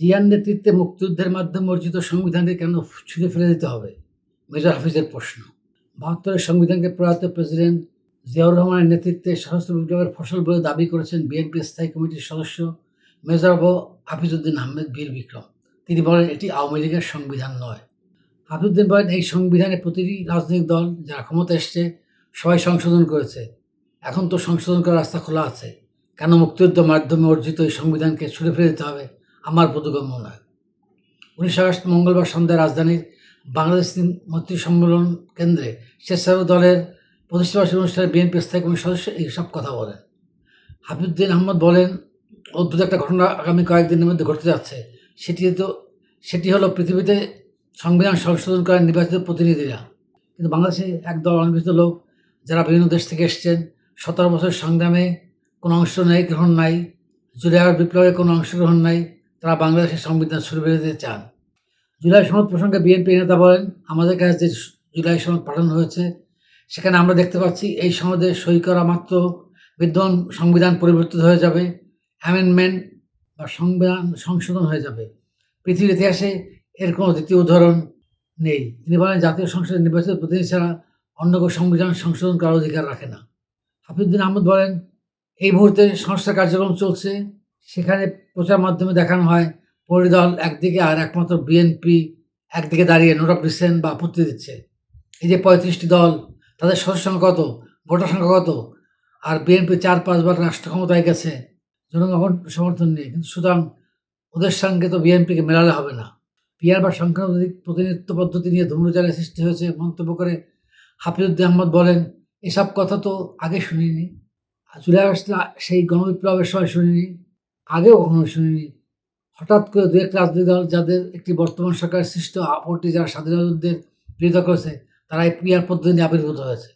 জিয়ার নেতৃত্বে মুক্তিযুদ্ধের মাধ্যমে অর্জিত সংবিধানকে কেন ছুঁড়ে ফেলে দিতে হবে? মেজর হাফিজের প্রশ্ন। বাহাত্তরের সংবিধানকে প্রয়াত প্রেসিডেন্ট জিয়াউর রহমানের নেতৃত্বে সশস্ত্র বিপ্লবের ফসল বলে দাবি করেছেন বিএনপি স্থায়ী কমিটির সদস্য মেজর হাফিজউদ্দিন আহমেদ বীর বিক্রম। তিনি বলেন, এটি আওয়ামী লীগের সংবিধান নয়। হাফিজউদ্দিন বলেন, এই সংবিধানে প্রতিটি রাজনৈতিক দল যারা ক্ষমতা এসছে, সবাই সংশোধন করেছে। এখন তো সংশোধন করার রাস্তা খোলা আছে। কেন মুক্তিযুদ্ধের মাধ্যমে অর্জিত এই সংবিধানকে ছুড়ে ফেলে দিতে হবে? আমার বোধগম্য নয়। উনিশে আগস্ট, মঙ্গলবার সন্ধ্যায় রাজধানীর বাংলাদেশ মন্ত্রী সম্মেলন কেন্দ্রে স্বেচ্ছাসেবক দলের প্রতিষ্ঠাবাসী অনুষ্ঠানে বিএনপি স্থায়ী কমিটির সদস্য এইসব কথা বলেন। হাফিজুদ্দিন আহমদ বলেন, অদ্ভুত একটা ঘটনা আগামী কয়েকদিনের মধ্যে ঘটতে যাচ্ছে। সেটি তো, সেটি হলো পৃথিবীতে সংবিধান সংশোধন করার নির্বাচিত প্রতিনিধিরা। কিন্তু বাংলাদেশে একদল অনির্বাচিত লোক যারা বিভিন্ন দেশ থেকে এসছেন, সতেরো বছর সংগ্রামে কোনো অংশ নেই, গ্রহণ নাই। জুলাই বিপ্লবে কোনো অংশগ্রহণ নাই। তারা বাংলাদেশের সংবিধান শুরু দিতে চান। জুলাই সনদ প্রসঙ্গে বিএনপি নেতা বলেন, আমাদের কাছে যে জুলাই সনদ পাঠানো হয়েছে, সেখানে আমরা দেখতে পাচ্ছি এই সনদে সই করা মাত্র বিদ্যমান সংবিধান পরিবর্তিত হয়ে যাবে, অ্যামেন্ডমেন্ট বা সংবিধান সংশোধন হয়ে যাবে। পৃথিবীর ইতিহাসে এর কোনো দ্বিতীয় উদাহরণ নেই। তিনি বলেন, জাতীয় সংসদের নির্বাচিত প্রতিনিধি ছাড়া অন্য কোনো সংবিধান সংশোধন করার অধিকার রাখে না। হাফিজুদ্দিন আহমদ বলেন, এই মুহূর্তে সংস্কার কার্যক্রম চলছে সেখানে প্রচার মাধ্যমে দেখানো হয়, পরিদল একদিকে আর একমাত্র বিএনপি একদিকে দাঁড়িয়ে নোট অফ বা আপত্তি দিচ্ছে। এই যে পঁয়ত্রিশটি দল, তাদের সদস্য সংখ্যা কত? ভোটার সংখ্যা কত? আর বিএনপি চার পাঁচবার রাষ্ট্র ক্ষমতায় গেছে। জনগণ সমর্থন নিয়ে, কিন্তু সুতরাং ওদের সঙ্গে তো বিএনপিকে মেলালে হবে না। পিয়ার বা সংখ্যাধিক প্রতিনিধিত্ব পদ্ধতি নিয়ে ধূম্রজালের সৃষ্টি হয়েছে মন্তব্য করে হাফিজুদ্দিন আহমদ বলেন, এসব কথা তো আগে শুনিনি। জুলাই আগস্টে সেই গণবিপ্লবের সময় শুনিনি। আগেও কখনো শুনিনি। হঠাৎ করে দু একটা রাজনৈতিক দল যাদের একটি বর্তমান সরকারের সৃষ্ট আপত্তি যারা স্বাধীনতাদের বিরোধিতা করেছে, তারা এই পিআর পদ্ধতি নিয়ে আবির্ভূত হয়েছে।